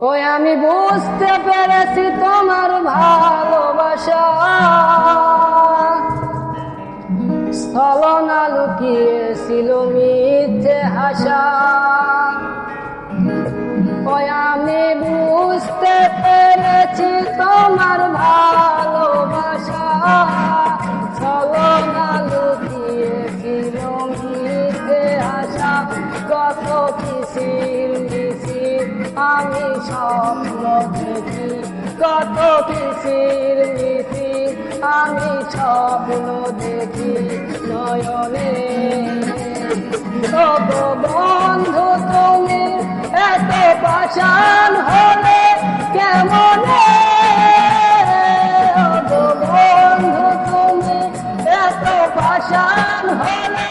ওই আমি বুঝতে পেরেছি তোমার ভালোবাসা। স্থলনা লুকিয়েছিল মিথ্যে হাসা স্বপ্ন দেখি কত কিসির আমি স্বপ্ন দেখি নয়নে। তব বন্ধু তুমি এত পাশান হলে, কেমনে? বন্ধু তুমি এত পাশান হলে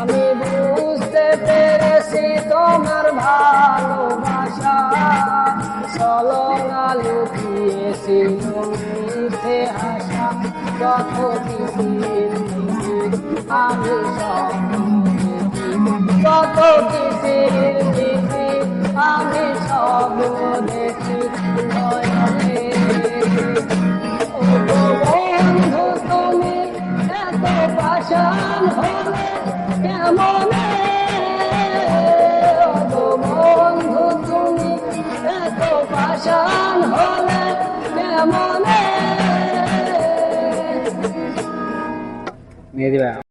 আমি বুঝতে পেরেছি তোমার ভালোবাসা। সলনা লুকিয়েছিল মিথ্যে আশা। মিসির আমি দেখি কত কিসির আমি স্বপ্ন দেখি। 没得吧